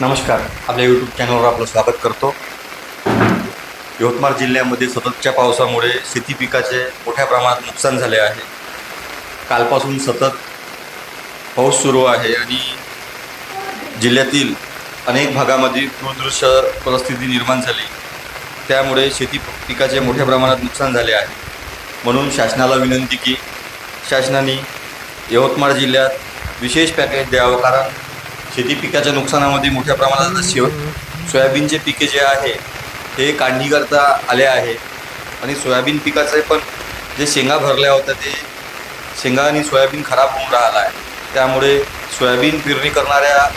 नमस्कार. आपल्या यूट्यूब चॅनलवर आपलं स्वागत करतो. यवतमाळ जिल्ह्यामध्ये सततच्या पावसामुळे शेती पिकाचे मोठ्या प्रमाणात नुकसान झाले आहे. कालपासून सतत पाऊस सुरू आहे आणि जिल्ह्यातील अनेक भागामध्ये दूरदृश्य परिस्थिती निर्माण झाली. त्यामुळे शेती पिकाचे मोठ्या प्रमाणात नुकसान झाले आहे. म्हणून शासनाला विनंती की शासनाने यवतमाळ जिल्ह्यात विशेष पॅकेज द्यावं कारण शेती पिकाच्या नुकसानामध्ये मोठ्या प्रमाणात शिव सोयाबीनचे पिके जे आहे ते काढणीकरता आले आहे. आणि सोयाबीन पिकाचे पण जे शेंगा भरल्या होत्या ते शेंगा आणि सोयाबीन खराब होऊन राहिला आहे. त्यामुळे सोयाबीन पेरणी करणाऱ्या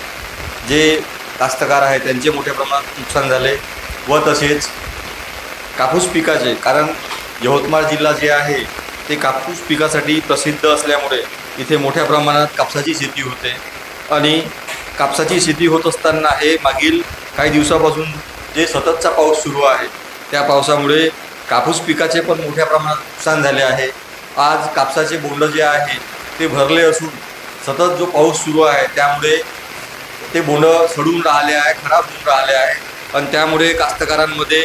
जे कास्तकार आहेत त्यांचे मोठ्या प्रमाणात नुकसान झाले. व तसेच कापूस पिकाचे कारण यवतमाळ जिल्हा जे आहे ते कापूस पिकासाठी प्रसिद्ध असल्यामुळे इथे मोठ्या प्रमाणात कापसाची शेती होते. आणि कापसाची शेती होत असताना हे मागील काही दिवसापासून जे सततचा पाऊस सुरू आहे त्या पावसामुळे कापूस पिकाचे पण मोठ्या प्रमाणात नुकसान झाले आहे. आज कापसाचे बोंड जे आहे ते भरले असून सतत जो पाऊस सुरू आहे त्यामुळे ते बोंड सडून राहिले आहे खराब होऊन राहिले आहे. आणि त्यामुळे कास्तकारांमध्ये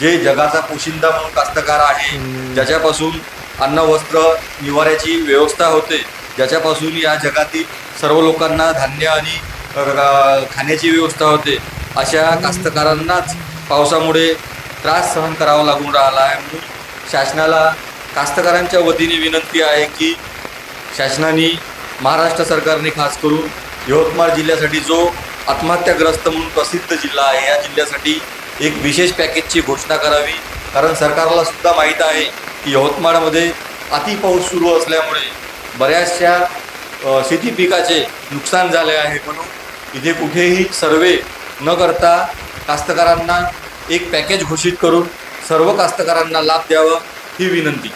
जे जगाचा पोशिंदा म्हणून कास्तकार आहे ज्याच्यापासून अन्न वस्त्र निवाऱ्याची व्यवस्था होते ज्याच्यापासून या जगातील सर्व लोकांना धान्य आणि खाण्याची व्यवस्था होते. अशा कास्तकारांनाच पावसामुळे त्रास सहन करावा लागून राहिला आहे म्हणून शासनाला कास्तकारांच्या वतीने विनंती आहे की शासनाने महाराष्ट्र सरकारने खास करून यवतमाळ जिल्ह्यासाठी जो आत्महत्याग्रस्त म्हणून प्रसिद्ध जिल्हा आहे या जिल्ह्यासाठी एक विशेष पॅकेजची घोषणा करावी. कारण सरकारला सुद्धा माहीत आहे की यवतमाळमध्ये अतिपाऊस सुरू असल्यामुळे बऱ्याचशा शेती पिकाचे नुकसान झाले आहे म्हणून इथे कुठेही सर्वे न करता कास्तकारांना एक पॅकेज घोषित करून सर्व कास्तकारांना लाभ द्यावा ही विनंती.